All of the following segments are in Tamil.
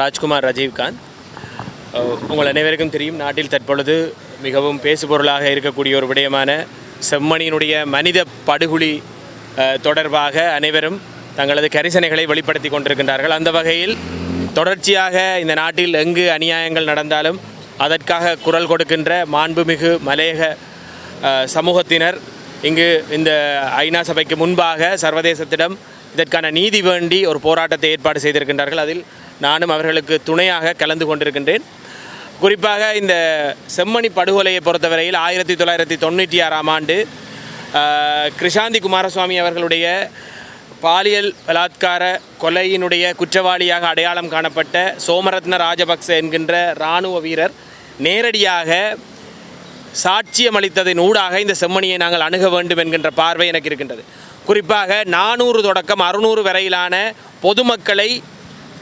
ராஜ்குமார் ரஜீவ்காந்த். உங்கள் அனைவருக்கும் தெரியும் நாட்டில் தற்பொழுது மிகவும் பேசுபொருளாக இருக்கக்கூடிய ஒரு விடயமான செம்மணியினுடைய மனித படுகொலி தொடர்பாக அனைவரும் தங்களது கரிசனைகளை வெளிப்படுத்தி கொண்டிருக்கின்றார்கள். அந்த வகையில் தொடர்ச்சியாக இந்த நாட்டில் எங்கு அநியாயங்கள் நடந்தாலும் அதற்காக குரல் கொடுக்கின்ற மாண்புமிகு மலையக சமூகத்தினர் இங்கு இந்த ஐநா சபைக்கு முன்பாக சர்வதேசத்திடம் இதற்கான நீதி வேண்டி ஒரு போராட்டத்தை ஏற்பாடு செய்திருக்கின்றார்கள். அதில் நானும் அவர்களுக்கு துணையாக கலந்து கொண்டிருக்கின்றேன். குறிப்பாக இந்த செம்மணி படுகொலையை பொறுத்தவரையில் ஆயிரத்தி தொள்ளாயிரத்தி தொண்ணூற்றி ஆறாம் ஆண்டு கிருஷாந்தி குமாரசுவாமி அவர்களுடைய பாலியல் பலாத்கார கொலையினுடைய குற்றவாளியாக அடையாளம் காணப்பட்ட சோமரத்ன ராஜபக்ச என்கின்ற இராணுவ வீரர் நேரடியாக சாட்சியம் அளித்ததின் ஊடாக இந்த செம்மணியை நாங்கள் அணுக வேண்டும் என்கின்ற பார்வை எனக்கு இருக்கின்றது. குறிப்பாக நானூறு தொடக்கம் அறுநூறு வரையிலான பொதுமக்களை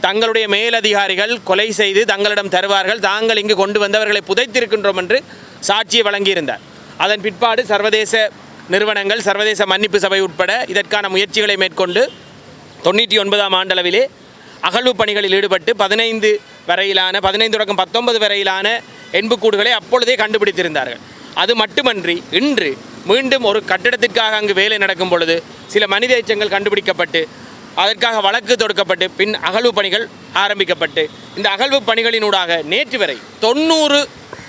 தங்களுடைய மேலதிகாரிகள் கொலை செய்து தங்களிடம் தருவார்கள். தாங்கள் இங்கு கொண்டு வந்தவர்களை புதைத்திருக்கின்றோம் என்று சாட்சியை வழங்கியிருந்தார். அதன் பிற்பாடு சர்வதேச நிறுவனங்கள் சர்வதேச மன்னிப்பு சபை உட்பட இதற்கான முயற்சிகளை மேற்கொண்டு தொண்ணூற்றி ஒன்பதாம் ஆண்டளவிலே அகழ்வு பணிகளில் ஈடுபட்டு பதினைந்து வரையிலான பதினைந்து தொடக்கம் பத்தொன்பது வரையிலான எண்புக்கூடுகளை அப்பொழுதே கண்டுபிடித்திருந்தார்கள். அது மட்டுமன்றி இன்று மீண்டும் ஒரு கட்டிடத்திற்காக அங்கு வேலை நடக்கும் பொழுது சில மனித எச்சங்கள் கண்டுபிடிக்கப்பட்டு அதற்காக வழக்கு தொடுக்கப்பட்டு பின் அகழ்வு பணிகள் ஆரம்பிக்கப்பட்டு. இந்த அகழ்வு பணிகளினூடாக நேற்று வரை தொண்ணூறு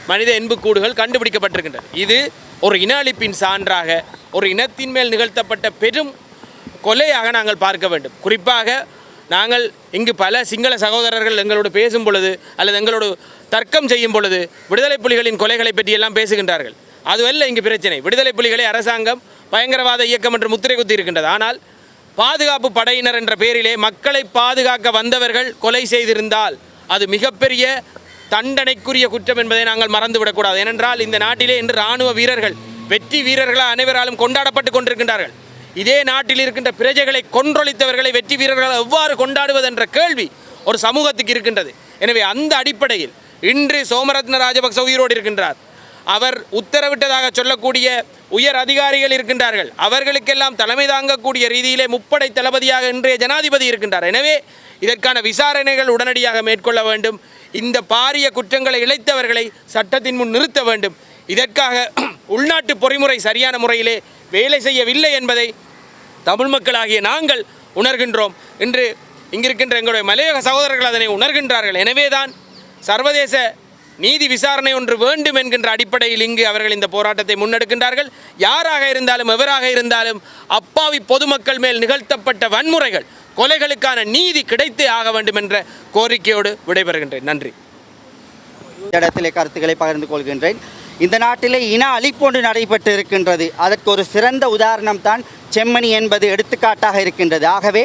மனித எண்புக்கூடுகள் கண்டுபிடிக்கப்பட்டிருக்கின்றன. இது ஒரு இன அழிப்பின் சான்றாக ஒரு இனத்தின் மேல் நிகழ்த்தப்பட்ட பெரும் கொலையாக நாங்கள் பார்க்க வேண்டும். குறிப்பாக நாங்கள் இங்கு பல சிங்கள சகோதரர்கள் எங்களோடு பேசும் பொழுது அல்லது எங்களோடு தர்க்கம் செய்யும் பொழுது விடுதலை புலிகளின் கொலைகளை பற்றியெல்லாம் பேசுகின்றார்கள். அதுவல்ல இங்கு பிரச்சனை. விடுதலை புலிகளை அரசாங்கம் பயங்கரவாத இயக்கம் என்று முத்திரை குத்தி இருக்கின்றது ஆனால் பாதுகாப்பு படையினர் என்ற பெயரிலே மக்களை பாதுகாக்க வந்தவர்கள் கொலை செய்திருந்தால் அது மிகப்பெரிய தண்டனைக்குரிய குற்றம் என்பதை நாங்கள் மறந்துவிடக்கூடாது. ஏனென்றால் இந்த நாட்டிலே இன்று இராணுவ வீரர்கள் வெற்றி வீரர்களாக அனைவராலும் கொண்டாடப்பட்டு கொண்டிருக்கின்றார்கள். இதே நாட்டில் இருக்கின்ற பிரஜைகளை கொன்றொழித்தவர்களை வெற்றி வீரர்கள் எவ்வாறு கொண்டாடுவது என்ற கேள்வி ஒரு சமூகத்துக்கு இருக்கின்றது. எனவே அந்த அடிப்படையில் இன்று சோமரத்ன ராஜபக்ச உயிரோடு இருக்கின்றார். அவர் உத்தரவிட்டதாக சொல்லக்கூடிய உயர் அதிகாரிகள் இருக்கின்றார்கள். அவர்களுக்கெல்லாம் தலைமை தாங்கக்கூடிய ரீதியிலே முப்படை தளபதியாக இன்றைய ஜனாதிபதி இருக்கின்றார். எனவே இதற்கான விசாரணைகள் உடனடியாக மேற்கொள்ள வேண்டும். இந்த பாரிய குற்றங்களை இழைத்தவர்களை சட்டத்தின் முன் நிறுத்த வேண்டும். இதற்காக உள்நாட்டு பொறிமுறை சரியான முறையிலே வேலை செய்யவில்லை என்பதை தமிழ் மக்களாகிய நாங்கள் உணர்கின்றோம். இன்று இங்கிருக்கின்ற எங்களுடைய மலையக சகோதரர்கள் அதனை உணர்கின்றார்கள். எனவேதான் சர்வதேச நீதி விசாரணை ஒன்று வேண்டும் என்கின்ற அடிப்படையில் இங்கு அவர்கள் இந்த போராட்டத்தை முன்னெடுக்கின்றார்கள். யாராக இருந்தாலும் எவராக இருந்தாலும் அப்பாவி பொதுமக்கள் மேல் நிகழ்த்தப்பட்ட வன்முறைகள் கொலைகளுக்கான நீதி கிடைத்தே ஆக வேண்டும் என்ற கோரிக்கையோடு விடைபெறுகின்றேன். நன்றி. இந்த இடத்திலே கருத்துக்களை பகிர்ந்து கொள்கின்றேன். இந்த நாட்டிலே இன அழிப்பொன்று நடைபெற்று இருக்கின்றது. அதற்கு ஒரு சிறந்த உதாரணம் தான் செம்மணி என்பது எடுத்துக்காட்டாக இருக்கின்றது. ஆகவே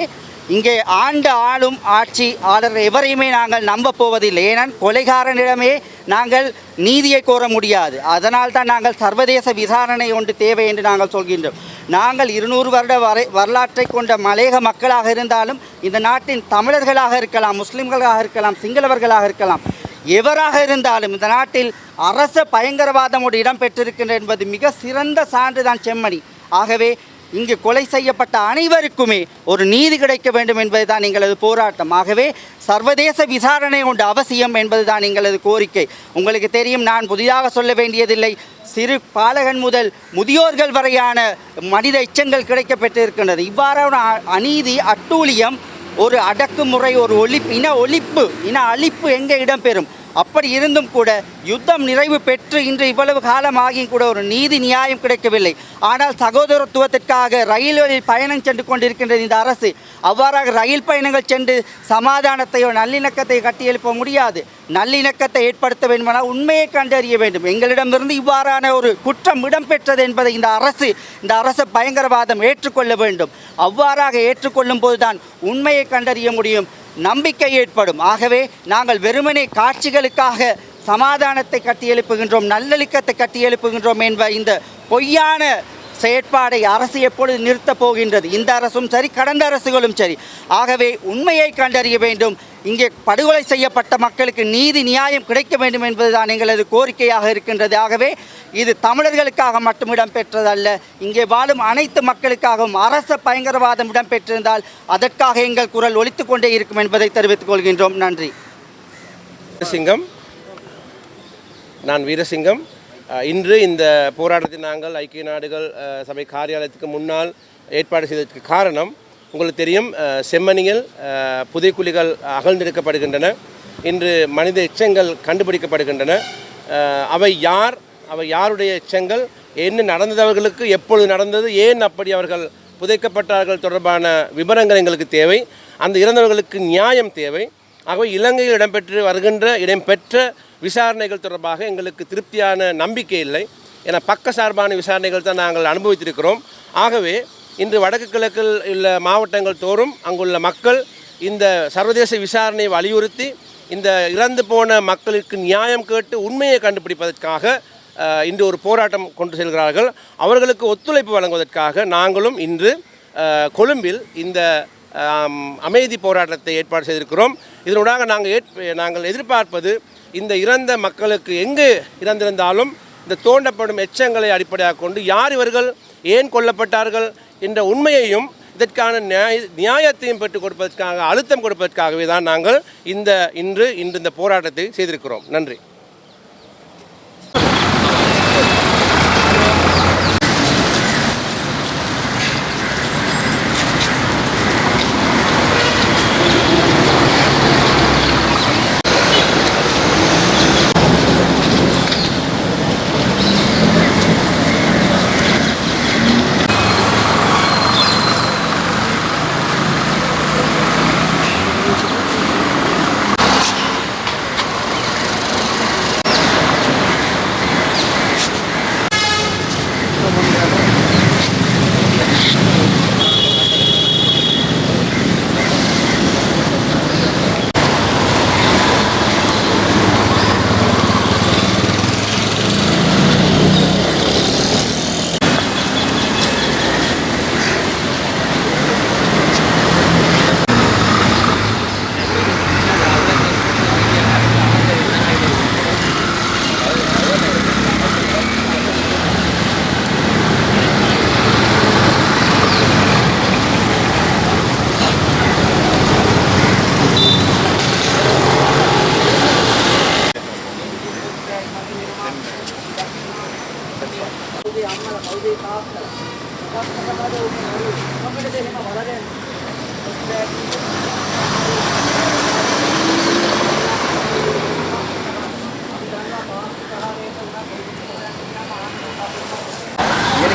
இங்கே ஆண்டு ஆளும் ஆட்சி ஆளர் எவரையுமே நாங்கள் நம்ப போவதில்லை. ஏனால் கொலைகாரனிடமே நாங்கள் நீதியை கோர முடியாது. அதனால் தான் நாங்கள் சர்வதேச விசாரணை ஒன்று தேவை என்று நாங்கள் சொல்கின்றோம். நாங்கள் இருநூறு வருட வரை வரலாற்றை கொண்ட மலையக மக்களாக இருந்தாலும் இந்த நாட்டின் தமிழர்களாக இருக்கலாம் முஸ்லிம்களாக இருக்கலாம் சிங்களவர்களாக இருக்கலாம் எவராக இருந்தாலும் இந்த நாட்டில் அரச பயங்கரவாதம் ஒரு இடம் பெற்றிருக்கின்ற என்பது மிக சிறந்த சான்றுதான் செம்மணி. ஆகவே இங்கு கொலை செய்யப்பட்ட அனைவருக்குமே ஒரு நீதி கிடைக்க வேண்டும் என்பதுதான் எங்களது போராட்டம். ஆகவே சர்வதேச விசாரணை ஒன்று அவசியம் என்பதுதான் எங்களது கோரிக்கை. உங்களுக்கு தெரியும் நான் புதிதாக சொல்ல வேண்டியதில்லை. சிறு பாலகன் முதல் முதியோர்கள் வரையான மனித எச்சங்கள் கிடைக்கப்பட்டிருக்கின்றது இவ்வாறான அநீதி அட்டூழியம் ஒரு அடக்குமுறை ஒரு ஒழிப்பு இன ஒழிப்பு இன அழிப்பு எங்கே இடம்பெறும்? அப்படி இருந்தும் கூட யுத்தம் நிறைவு பெற்று இன்று இவ்வளவு காலம் ஆகியும் கூட ஒரு நீதி நியாயம் கிடைக்கவில்லை. ஆனால் சகோதரத்துவத்திற்காக ரயில்களில் பயணம் சென்று கொண்டிருக்கின்றது இந்த அரசு அவ்வாறாக ரயில் பயணங்கள் சென்று சமாதானத்தையோ நல்லிணக்கத்தையோ கட்டியெழுப்ப முடியாது. நல்லிணக்கத்தை ஏற்படுத்த வேண்டுமானால் உண்மையை கண்டறிய வேண்டும். எங்களிடமிருந்து இவ்வாறான ஒரு குற்றம் இடம்பெற்றது என்பதை இந்த அரசு இந்த அரசு பயங்கரவாதம் ஏற்றுக்கொள்ள வேண்டும். அவ்வாறாக ஏற்றுக்கொள்ளும் போதுதான் உண்மையை கண்டறிய முடியும். நம்பிக்கை ஏற்படும். ஆகவே நாங்கள் வெறுமனே காட்சிகளுக்காக சமாதானத்தை கட்டியெழுப்புகின்றோம் நல்லொழுக்கத்தை கட்டியெழுப்புகின்றோம் என்ப இந்த பொய்யான செயற்பாடை அரசு எப்பொழுது நிறுத்தப் போகின்றது? இந்த அரசும் சரி கடந்த அரசுகளும் சரி. ஆகவே உண்மையை கண்டறிய வேண்டும். இங்கே படுகொலை செய்யப்பட்ட மக்களுக்கு நீதி நியாயம் கிடைக்க வேண்டும் என்பதுதான் எங்களது கோரிக்கையாக இருக்கின்றது. ஆகவே இது தமிழர்களுக்காக மட்டும் இடம்பெற்றதல்ல. இங்கே வாழும் அனைத்து மக்களுக்காகவும் அரச பயங்கரவாதம் இடம்பெற்றிருந்தால் அதற்காக எங்கள் குரல் ஒழித்து கொண்டே இருக்கும் என்பதை தெரிவித்துக் கொள்கின்றோம். நன்றி. வீரசிங்கம். நான் வீரசிங்கம். இன்று இந்த போராட்டத்தை நாங்கள் ஐக்கிய நாடுகள் சபை காரியாலயத்துக்கு முன்னால் ஏற்பாடு செய்ததற்கு காரணம் உங்களுக்கு தெரியும் செம்மணியில் புதைக்குழிகள் அகழ்ந்தெடுக்கப்படுகின்றன இன்று மனித எச்சங்கள் கண்டுபிடிக்கப்படுகின்றன. அவை யார்? அவை யாருடைய எச்சங்கள்? என்ன நடந்தவர்களுக்கு எப்பொழுது நடந்தது? ஏன் அப்படி அவர்கள் புதைக்கப்பட்டார்கள்? தொடர்பான விவரங்கள் எங்களுக்கு தேவை. அந்த இறந்தவர்களுக்கு நியாயம் தேவை. ஆகவே இலங்கையில் இடம்பெற்று வருகின்ற இடம்பெற்ற விசாரணைகள் தொடர்பாக எங்களுக்கு திருப்தியான நம்பிக்கை இல்லை. என பக்க சார்பான விசாரணைகள் தான் நாங்கள் அனுபவித்திருக்கிறோம். ஆகவே இன்று வடக்கு கிழக்கில் உள்ள மாவட்டங்கள் தோறும் அங்குள்ள மக்கள் இந்த சர்வதேச விசாரணையை வலியுறுத்தி இந்த இறந்து போன மக்களுக்கு நியாயம் கேட்டு உண்மையை கண்டுபிடிப்பதற்காக இன்று ஒரு போராட்டம் கொண்டு செல்கிறார்கள். அவர்களுக்கு ஒத்துழைப்பு வழங்குவதற்காக நாங்களும் இன்று கொழும்பில் இந்த அமைதி போராட்டத்தை ஏற்பாடு செய்திருக்கிறோம். இதனூடாக நாங்கள் ஏற் நாங்கள் எதிர்பார்ப்பது இந்த இறந்த மக்களுக்கு எங்கு இறந்திருந்தாலும் இந்த தோண்டப்படும் எச்சங்களை அடிப்படையாக கொண்டு யார் இவர்கள் ஏன் கொல்லப்பட்டார்கள் என்ற உண்மையையும் இதற்கான நியாய நியாயத்தையும் பெற்றுக் கொடுப்பதற்காக அழுத்தம் கொடுப்பதற்காகவே தான் நாங்கள் இந்த இன்று இன்று இந்த போராட்டத்தை செய்திருக்கிறோம். நன்றி.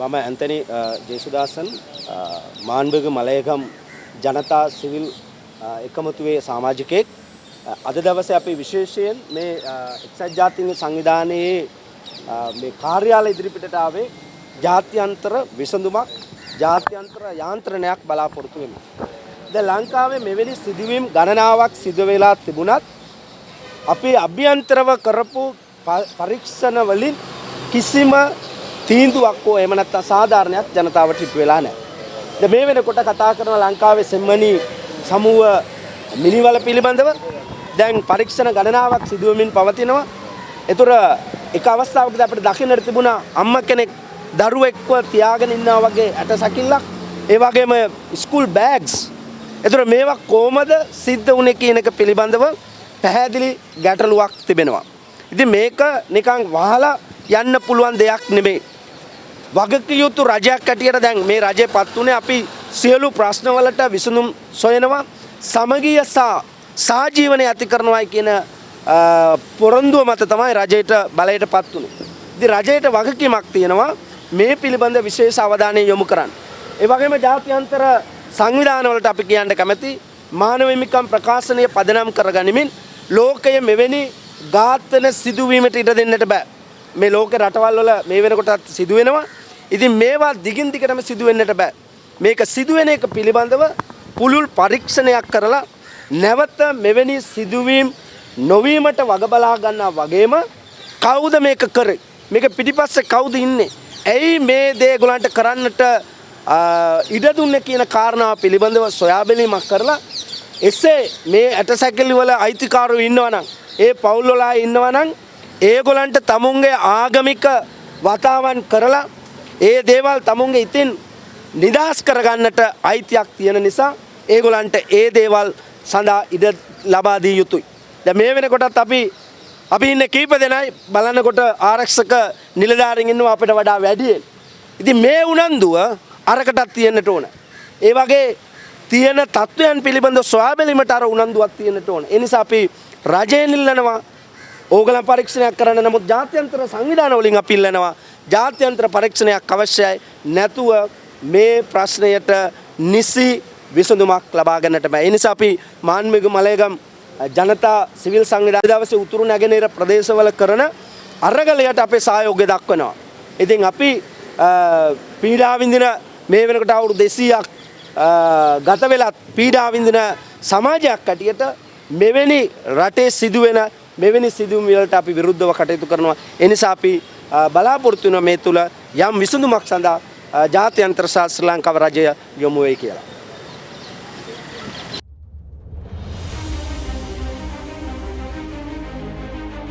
මම ඇන්තනි ජේසුදාසන් මාන්භග මලයගම් ජනතා සිවිල් අ, එකමුතුවේ සාමාජිකයෙක් අ, අද දවස අපි විශේෂයෙන් මේ අ, එක්සත් ජාතික සංවිධානයේ අ, මේ කාර්යාල ඉදිරිපිටට ආවේ ජාත්‍යන්තර විසඳුමක් ජාත්‍යන්තර යාන්ත්‍රණයක් බලාපොරොත්තු වෙමු. ද ලංකාවේ මෙවැනි සිදුවීම් ගණනාවක් සිදු වෙලා තිබුණත් අපි අභ්‍යන්තරව කරපු ප- පරීක්ෂණ වලින් කිසිම තීන්දුවක් හෝ එහෙම නැත්නම් සාධාරණයක් ජනතාවට ඉටු වෙලා නැහැ. දැන් මේ වෙනකොට කතා කරන ලංකාවේ සෙම්මනි සමූහ මිනිවල පිළිබඳව දැන් පරීක්ෂණ ගණනාවක් සිදු වෙමින් පවතිනවා. ඒතර එක අවස්ථාවකදී අපිට දකින්නට තිබුණා අම්මා කෙනෙක් දරුවෙක්ව තියාගෙන ඉන්නා වගේ ඇටසැකිල්ලක් ඒ වගේම ස්කූල් බෑග්ස් එතුර මේවා කෝමද සිද්ධ වුණේ කියන එක පිළිබඳව පැහැදිලි ගැටලුවක් තිබෙනවා. ඉතින් මේක නිකං වහලා යන්න පුළුවන් දෙයක් නෙමේ. වගකිව යුතු රජයක් ඇටියට දැන් මේ රජය පත් වනේ අපි සියලු ප්‍රශ්නවලට විසඳුම් සොයනවා සමගිය සා සාජීවනය ඇති කරනවයි කියන අ, පොරොන්දුව මත තමයි රජයට බලයට පත් වුණේ. ඉතින් රජයට වගකීමක් තියෙනවා මේ පිළිබඳ විශේෂ අවධානය යොමු කරන්න. ඒ වගේම ජාත්‍යන්තර සංවිධානවලට අපි කියන්න කැමති මානව හිමිකම් ප්‍රකාශනය පදනම් කරගනිමින් ලෝකය මෙවැනි ඝාතන සිදුවීමට ඉඩ දෙන්නට බෑ. මේ ලෝක රටවල් වල මේ වෙනකොටත් සිදුවෙනවා. ඉතින් මේවා දිගින් දිගටම සිදුවෙන්නට බෑ. මේක සිදුවෙන එක පිළිබඳව පුළුල් පරීක්ෂණයක් කරලා නැවත මෙවැනි සිදුවීම් නොවීමට වග බලා ගන්නා වගේම කවුද මේක කරේ? මේක පිටිපස්සේ කවුද ඉන්නේ? ඇයි මේ දේ ඒගොල්ලන්ට කරන්නට ආ, ඉඩ දුන්නේ කියන කාරණාව පිළිබඳව සොයා බැලීමක් කරලා එසේ මේ ඇටසැකිලි වල අයිතිකාරයෝ ඉන්නවනම් ඒ පවුල් වල අය ඉන්නවනම් ඒගොල්ලන්ට තමුන්ගේ ආගමික වතාවන් කරලා ඒ දේවල් තමුන්ගේ ඉතින් නිදහස් කරගන්නට අයිතියක් තියෙන නිසා ඒගොල්ලන්ට ඒ දේවල් සඳහා ඉඩ ලබා දී යුතුයි. දැන් මේ වෙනකොටත් අපි අපි ඉන්න කීප දෙනයි බලනකොට ආරක්ෂක නිලධාරීන් ඉන්නවා අපිට වඩා වැඩියෙන්. ඉතින් මේ උනන්දුව අරකටත් තියෙන්නට ඕන. ඒ වගේ තියෙන තත්ත්වයන් පිළිබඳව සොයා බැලීමට අර උනන්දුවක් තියෙන්නට ඕන. ඒ නිසා අපි රජයෙන් ඉල්ලනවා ඕගලන් පරීක්ෂණයක් කරන්න නමුත් ජාත්‍යන්තර සංවිධාන වලින් අපි ඉල්ලනවා ජාත්‍යන්තර පරීක්ෂණයක් අවශ්‍යයි නැතුව මේ ප්‍රශ්නයට නිසි විසඳුමක් ලබා ගන්නට බෑ. ඒ නිසා අපි මාන්මිග මලයගම් ජනතා සිවිල් සංවිධානය දවසේ උතුරු නැගෙනහිර ප්‍රදේශවල කරන අරගලයට අපේ සහයෝගය දක්වනවා. ඉතින් අපි අ, පීඩා විඳින මේ වෙනකොට අවුරුදු 200ක් අ, ගත වෙලත් පීඩා විඳින සමාජයක් හැටියට මෙවැනි රටේ සිදුවෙන මෙවැනි සිදුවීම් වලට අපි විරුද්ධව කටයුතු කරනවා. ඒ නිසා අපි අ, බලාපොරොත්තු වෙනවා මේ තුල යම් විසඳුමක් සඳහා අ, ජාත්‍යන්තර සහ ශ්‍රී ලංකාව රජය යොමු වෙයි කියලා.